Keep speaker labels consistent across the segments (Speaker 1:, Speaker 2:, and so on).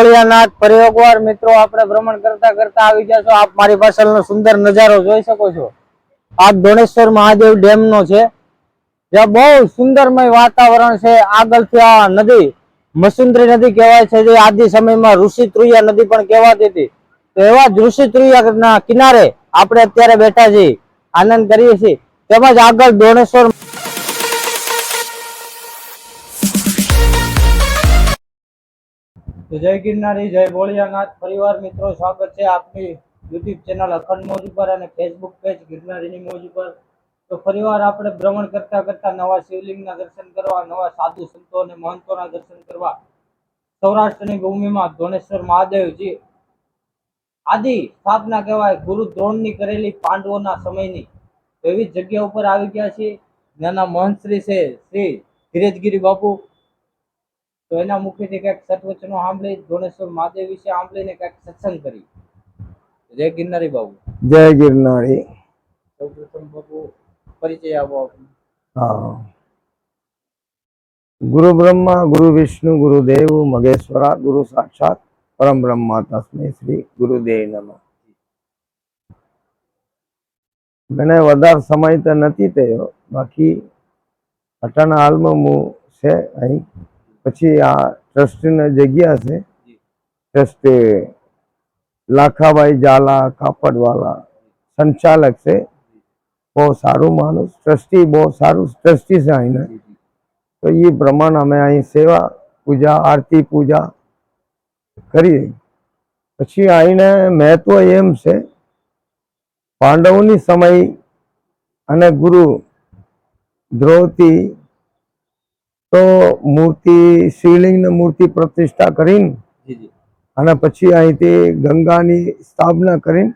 Speaker 1: ભોળિયાનાથ પ્રયોગવાર મિત્રો, આપણે ભ્રમણ કરતા કરતા આવી ગયા છો. આપ મારી પાછળનો સુંદર નજારો જોઈ શકો છો. આ ધોણેશ્વર મહાદેવ ડેમ નો છે. જ્યાં બહુ સુંદરમય વાતાવરણ છે. આગળથી આ નદી, મસુંદરી નદી કહેવાય છે, જે આદિ સમયમાં ઋષિ ત્રુયા નદી પણ કહેવાતી હતી. તો એવા જ ઋષિ ત્રુયા કિનારે આપણે અત્યારે બેઠા છીએ. આનંદ કરીએ છીએ. તેમજ આગળ ધોણેશ્વર જય ગિરનારી, જય ભોળિયાનાથ. પરિવાર મિત્રો, સ્વાગત છે આપની યુટ્યુબ ચેનલ અખંડ મોજ ઉપર અને ફેસબુક પેજ ગિરનારીની મોજ ઉપર. તો ફરીવાર આપણે ભ્રમણ કરતા કરતા નવા શિવલિંગના દર્શન કરવા, નવા સાધુ સંતો અને મહંતોના દર્શન કરવા સૌરાષ્ટ્રની ભૂમિમાં ધોનેશ્વર મહાદેવજી આદિ સ્થાપના કહેવાય, ગુરુ દ્રોણની કરેલી પાંડવોના સમયની. એવી જગ્યા ઉપર આવી ગયા છે નાના મહંત છે, શ્રી ધીરજગીરી બાપુ. તો એના મુખેથી કંઈક સત્વચનો સાંભળી ધોણેશ્વર મહાદેવ વિશે સાંભળીને કંઈક સત્સંગ કરી જય ગિરનારી બાબુ.
Speaker 2: જય ગિરનારી.
Speaker 1: સૌપ્રથમ બાબુ પરિચય આપો.
Speaker 2: હા. ગુરુ બ્રહ્મા ગુરુ વિષ્ણુ ગુરુદેવ મગેશ્વરા ગુરુ સાક્ષાત પરમ બ્રહ્મા તસ્મે શ્રી ગુરુદેવ નમઃ. મને વધારે સમય તો નથી થયો. બાકી અટાણા હાલમાં હું છે અહીં. પછી આ ટ્રસ્ટીની જગ્યા છે ટ્રસ્ટી લાખાભાઈ ઝાલા કાપડવાલા સંચાલક છે. બહુ સારું માણસ ટ્રસ્ટી બહુ સારું ટ્રસ્ટી છે અહીંને તો એ પ્રમાણે અમે અહીં સેવા પૂજા આરતી પૂજા કરીએ. પછી અહીંને મહત્વ એમ છે પાંડવોની સમય અને ગુરુ દ્રૌપદી તો મૂર્તિ શિવલિંગની મૂર્તિ પ્રતિષ્ઠા કરીને અને પછી અહીંથી ગંગાની સ્થાપના કરીને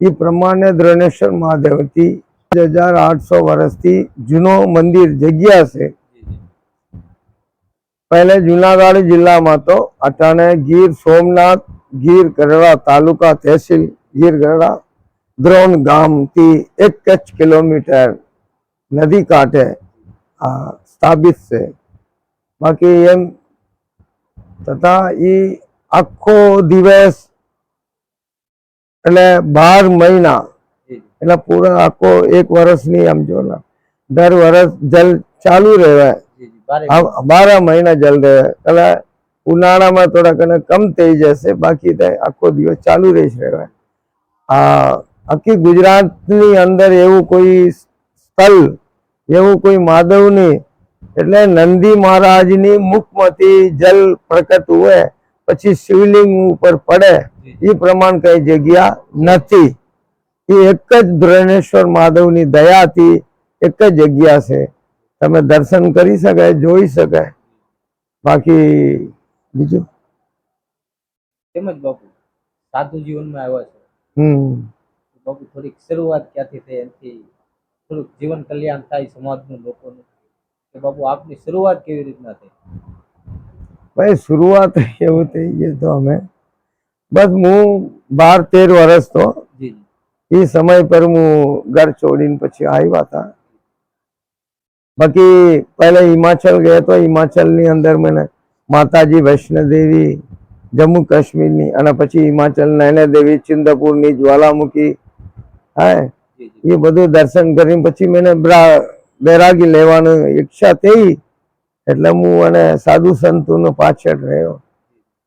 Speaker 2: એ પ્રમાણે દ્રોણેશ્વર મહાદેવથી હજાર આઠસો વર્ષથી જૂનો મંદિર જગ્યા છે. પહેલે જુનાગઢ જિલ્લામાં તો અટાણે ગીર સોમનાથ ગીર ગરડા તાલુકા તહેસીલ ગીર ગરડા દ્રોણ ગામથી એક જ કિલોમીટર નદી કાંઠે આ સ્થાપિત છે. બાકી એમ તથા એ આખો દિવસ એટલે બાર મહિના એટલે પૂરો આખો એક વર્ષની આમ જો દર વર્ષ જલ ચાલુ રહેવાય
Speaker 1: બારે
Speaker 2: મહિના. જલ રહે. એટલે ઉનાળામાં થોડાક એને કમ થઈ જશે બાકી આખો દિવસ ચાલુ રહી રહેવાય આ આખી ગુજરાતની અંદર એવું કોઈ સ્થળ એવું કોઈ માધવની એટલે નંદી મહારાજની મુખમાંથી જલ પ્રકટ હોય પછી શિવલિંગ ઉપર પડે એ પ્રમાણ કઈ જગ્યા નથી. એ એક જ ધ્રણેશ્વર મહાદેવની દયાથી એક જ જગ્યા છે. તમે દર્શન કરી શકાય જોઈ શકાય. બાકી બીજું?
Speaker 1: તેમજ બાપુ સાધુ જીવનમાં આવ્યા છે.
Speaker 2: હમ.
Speaker 1: બાપુ થોડીક શરૂઆત ક્યાંથી થઈ એનાથી થોડુંક જીવન કલ્યાણ થાય સમાજનું લોકોનું. કે બાપુ આપની શરૂઆત કેવી રીતના થઈ
Speaker 2: ભાઈ શરૂઆત એવું થઈ ગયું તો અમે બસ હું બાર તેર વર્ષ તો
Speaker 1: જી જી
Speaker 2: એ સમય પર હું ઘર છોડીને પછી આવ્યા હતા બાકી પહેલા હિમાચલ ગયો તો હિમાચલની અંદર મને માતાજી વૈષ્ણોદેવી જમ્મુ કાશ્મીરની અને પછી હિમાચલ નૈનાદેવી ચિંદપુરની જ્વાલામુખી હા
Speaker 1: જી જી
Speaker 2: એ બધું દર્શન કરીને પછી મને બ્રા- બૈરાગી લેવાની ઈચ્છા થઈ એટલે હું અને સાધુ સંતોનો પાછળ રહ્યો.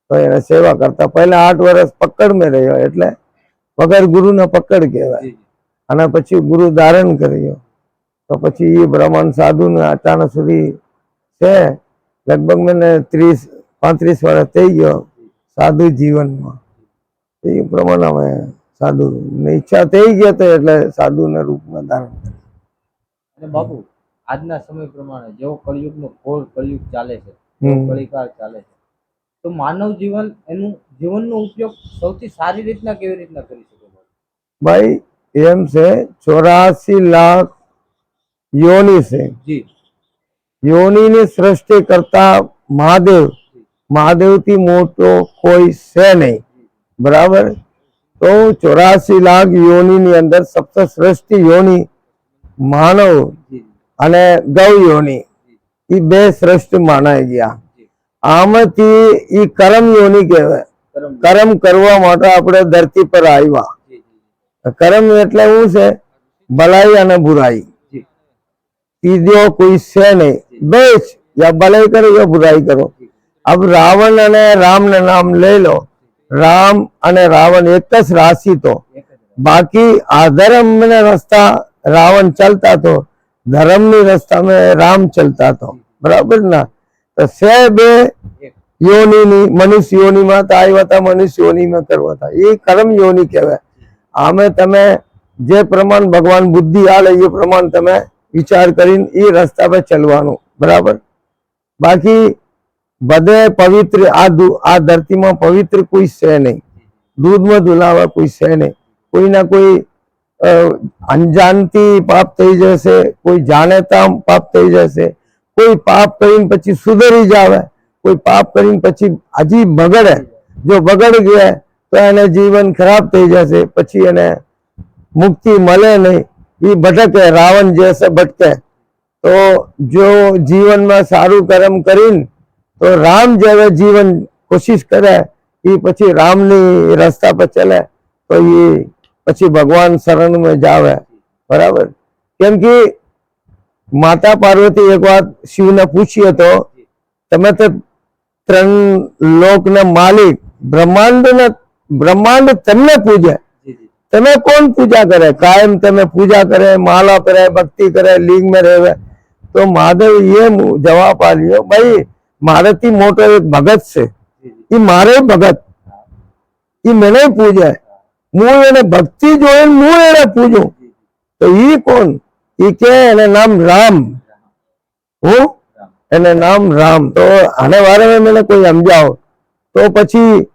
Speaker 2: તો એને સેવા કરતા પહેલા આઠ વર્ષ પકડ મેં રહ્યો એટલે વગર ગુરુને પકડ કહેવાય. અને પછી ગુરુ ધારણ કર્યો. તો પછી એ બ્રાહ્મણ સાધુને અચાનક સુધી છે. લગભગ મને ત્રીસ પાંત્રીસ વર્ષ થઈ ગયો સાધુ જીવનમાં. એ પ્રમાણે અમે સાધુ ઈચ્છા થઈ ગયો તો એટલે સાધુના રૂપમાં ધારણ કર્યું.
Speaker 1: બાપુ આજના સમય પ્રમાણે જેવો કળિયુગનો ઘોર કળિયુગ ચાલે છે કળિકાળ ચાલે છે. તો માનવ જીવન એનું જીવનનો ઉપયોગ સૌથી સારી રીતના કેવી રીતના કરી શકે
Speaker 2: ભાઈ એમ છે ચોરાસી લાખ યોની છે.
Speaker 1: જી.
Speaker 2: યોનીની સૃષ્ટિ કરતા મહાદેવ મહાદેવથી મોટો કોઈ છે નહીં. બરાબર? તો ચોરાસી લાખ યોનિની અંદર સપ્ત સૃષ્ટિ યોની માનવ
Speaker 1: જી.
Speaker 2: અને ગૌયોની એ બે શ્રેષ્ઠ માનાઈ ગયા. આમાંથી એ કરમ યોની કહેવાય.
Speaker 1: કરમ.
Speaker 2: કરવા માટે આપણે ધરતી પર આવ્યા.
Speaker 1: જી
Speaker 2: એટલે શું છે? ભલાઈ અને બુરાઈ. ત્રીજો કોઈ છે નહીં. બેસ યા ભલાઈ કરો યા બુરાઈ કરો. અબ રાવણ અને રામ ને નામ લઈ લો. રામ અને રાવણ એક જ રાશિ તો. બાકી આધર્મ ને રસ્તા રાવણ ચલતા તો ધર્મની રસ્તા મેં રામ ચલતા તો બરાબર ના? તો સે બે યોનિની મનુષ્ય યોનીમાં તો આવ્યા હતા મનુષ્ય યોનિમાં કરવા હતા. એ કર્મ યોની કહેવાય. આમે તમે જે પ્રમાણ ભગવાન બુદ્ધિ આલે એ પ્રમાણ તમે વિચાર કરીને એ રસ્તા પર ચલવાનું. બરાબર? બાકી બધે પવિત્ર, આ આ ધરતીમાં પવિત્ર કોઈ છે નહીં. દૂધમાં ધુલાવા કોઈ છે નહીં. કોઈના કોઈ અંજાનથી પાપ થઈ જશે કોઈ જાણેતા પાપ થઈ જશે કોઈ પાપ કરીને પછી સુધરી જાવે કોઈ પાપ કરીને પછી હજી બગડે જો બગડી ગયા તો એને જીવન ખરાબ થઈ જશે પછી એને મુક્તિ મળે નહીં એ ભટકે રાવણ જેસે ભટકે તો જો જીવનમાં સારું કર્મ કરીને તો રામ જેવે જીવન કોશિશ કરે એ પછી રામની રસ્તા પર ચાલે તો એ પછી ભગવાન શરણમાં જાવે બરાબર? કેમ કે માતા પાર્વતી એક વાત શિવને પૂછી હતો તમે તો ત્રણ લોકના માલિક બ્રહ્માંડ ને બ્રહ્માંડ તમને પૂજે. તમે કોણ પૂજા કરે? કાયમ તમે પૂજા કરે માલા કરે ભક્તિ કરે લિંગમાં રહેવે તો મહાદેવ એ જવાબ આપ્યો ભાઈ મારાથી મોટો એક ભગત છે. એ મારે ભગત. એ મને પૂજે. હું એને ભક્તિ જોઈને હું એને પૂજું. તો ઈ કોણ? ઈ કે એને નામ રામ. હું? એને નામ રામ. તો આને વારે મને કોઈ સમજાવો. તો પછી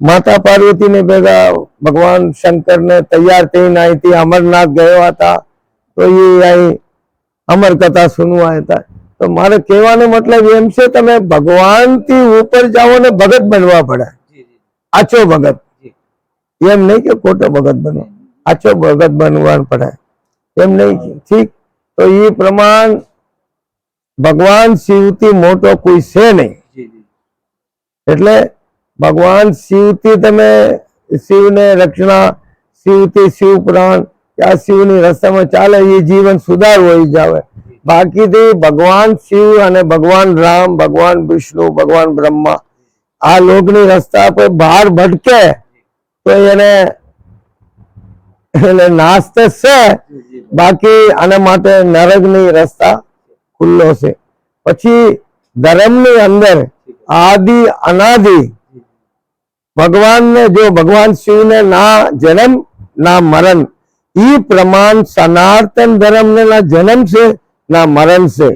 Speaker 2: માતા પાર્વતી ને ભેગા ભગવાન શંકર ને તૈયાર થઈને અહીંથી અમરનાથ ગયા હતા. તો એ અહીં અમર કથા સુનવા હતા. તો મારે કહેવાનો મતલબ એમ છે તમે ભગવાનથી ઉપર જાઓ ને ભગત બનવા પડે.
Speaker 1: જી
Speaker 2: ભગત. એમ નહીં કે ખોટો ભગત બનો. આચો ભગત બનવાનું પડે એમ નહીં ઠીક? તો એ પ્રમાણ ભગવાન શિવથી મોટો કોઈ છે નહીં. એટલે ભગવાન શિવથી તમે શિવને રક્ષણા શિવથી શિવ પ્રાણ કે આ શિવની રસ્તામાં ચાલે એ જીવન સુધાર હોય જાવે બાકીથી ભગવાન શિવ અને ભગવાન રામ ભગવાન વિષ્ણુ ભગવાન બ્રહ્મા આ લોકની રસ્તા પર બહાર ભટકે તો એને એટલે નાશ તો છે, બાકી આના માટે નરકની રસ્તા ખુલ્લો છે. પછી ધર્મની અંદર આદિ અનાદિ ભગવાનને જો ભગવાન શિવને ના જન્મ, ના મરણ, ઈ પ્રમાણ સનાતન ધર્મને ના જન્મ છે, ના મરણ છે.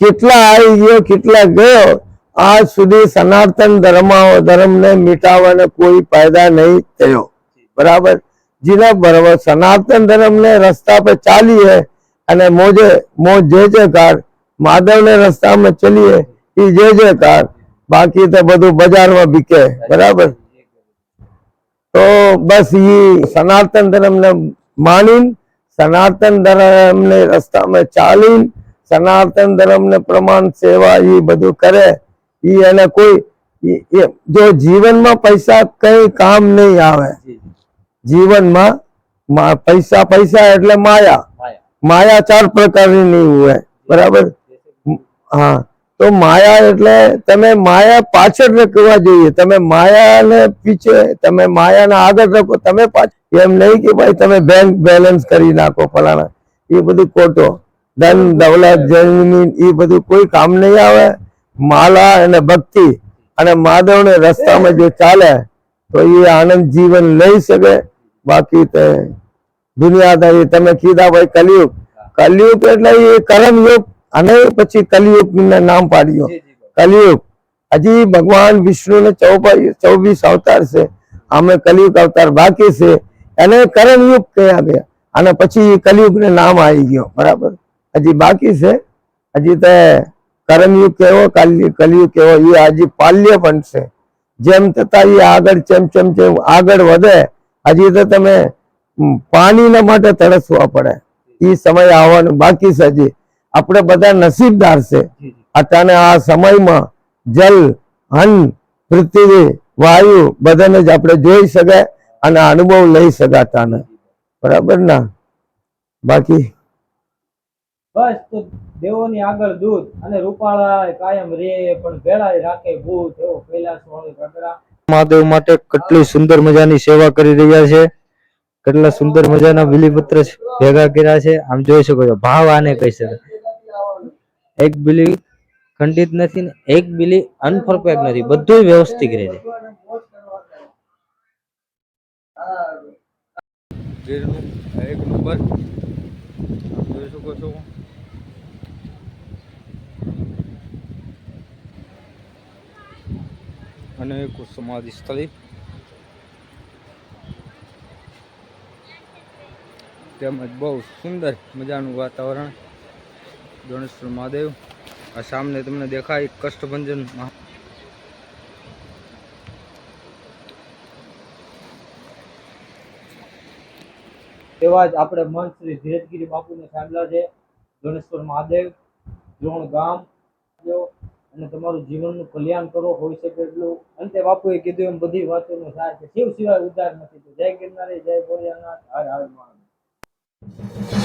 Speaker 2: કેટલા આવી ગયો, કેટલા ગયો આજ સુધી સનાતન ધર્મ ધર્મને મિટાવવાને કોઈ ફાયદા નહીં થયો. બરાબર? જેના બરાબર સનાતન ધર્મને રસ્તા પર ચાલીએ અને મોજે, મોજ જે જે કાર માધવને રસ્તામાં ચલીએ એ જે જે કાર બાકી તો બધું બજારમાં બીકે. બરાબર? તો બસ એ સનાતન ધર્મને માની સનાતન ધર્મને રસ્તામાં ચાલી સનાતન ધર્મને પ્રમાણ સેવા એ બધું કરે. ઈ એને કોઈ એ- જો જીવનમાં પૈસા કઈ કામ નહીં આવે. જીવનમાં પૈસા પૈસા એટલે માયા.
Speaker 1: માયા.
Speaker 2: ચાર પ્રકારની નહીં હોય. બરાબર? હા. તો માયા એટલે તમે માયા પાછળ રખવા જોઈએ. તમે માયાને પીછે તમે માયાને આગળ રાખો તમે એમ નહીં કે ભાઈ તમે બેંક બેલેન્સ કરી નાખો ફલાણા. એ બધું ખોટો. ધન દવલત જમીન એ બધું કોઈ કામ નહીં આવે. માલા અને ભક્તિ અને માધવને રસ્તામાં જો ચાલે તો એ આનંદ જીવન લઈ શકે. બાકી તે દુનિયાદારી તમે કીધા ભાઈ કલયુગ. કલયુગ એટલે એ કરમયુગ અને પછી કલયુગ નામ પાડ્યો. કલયુગ. હજી ભગવાન વિષ્ણુ ને ચોવીસ અવતાર છે. આમે કલયુગ અવતાર બાકી છે. એને કરમયુગ કયા ગયા? અને પછી કલયુગ ને નામ આવી ગયો. બરાબર? હજી બાકી છે. હજી તે કર્મયુગ કેવો કલયુગ કલયુગ કેવો એ હજી પાલ્ય છે. જેમ થતા એ આગળ ચેમ ચેમ ચેમ આગળ વધે હજી તો તમે પાણીના માટે તરસવા પડે. એ સમય આવવાનું બાકી છે હજી. આપણે બધા નસીબદાર છે.
Speaker 1: જી
Speaker 2: આ સમયમાં જલ અન્ન પૃથ્વી વાયુ બધાને જ આપણે જોઈ શકાય અને અનુભવ લઈ શકાતા બરાબર ના? બાકી
Speaker 1: બસ તો દેવોની આગળ દૂધ અને રૂપાળા કાયમ રે પણ ભેળાય રાખે ભૂત એવો કૈલાસ વાળો કાગડા
Speaker 3: મહાદેવ માટે કેટલી સુંદર મજાની સેવા કરી રહ્યા છે. કેટલા સુંદર મજાના બિલીપત્ર ભેગા કર્યા છે. આમ જોઈ શકો છો ભાવ આને કહી શકાય. એક બિલી ખંડિત નથી ને એક બિલી અનપરફેક્ટ નથી બધું વ્યવસ્થિત રહે છે. એક નંબર. જોઈ શકો છો. અને એક સમાધિ સ્થળે. તેમજ બહુ સુંદર મજાનું વાતાવરણ. ગણેશ્વર મહાદેવ. આ સામને તમને દેખાય કષ્ટભંજન
Speaker 1: એવા જ આપણે મન શ્રી ધીરજગીરી બાપુને સાંભળ્યા છે. ગણેશ્વર મહાદેવ. દ્રોણ ગામ અને તમારું જીવનનું કલ્યાણ કરો, હોઈ શકે એટલું. અંતે બાપુએ કીધું એમ, બધી વાતોનો સાર છે શિવ સિવાય ઉદ્ધાર નથી. તો જય ગિરનારી, જય ભોળિયાનાથ હર હર મહાદેવ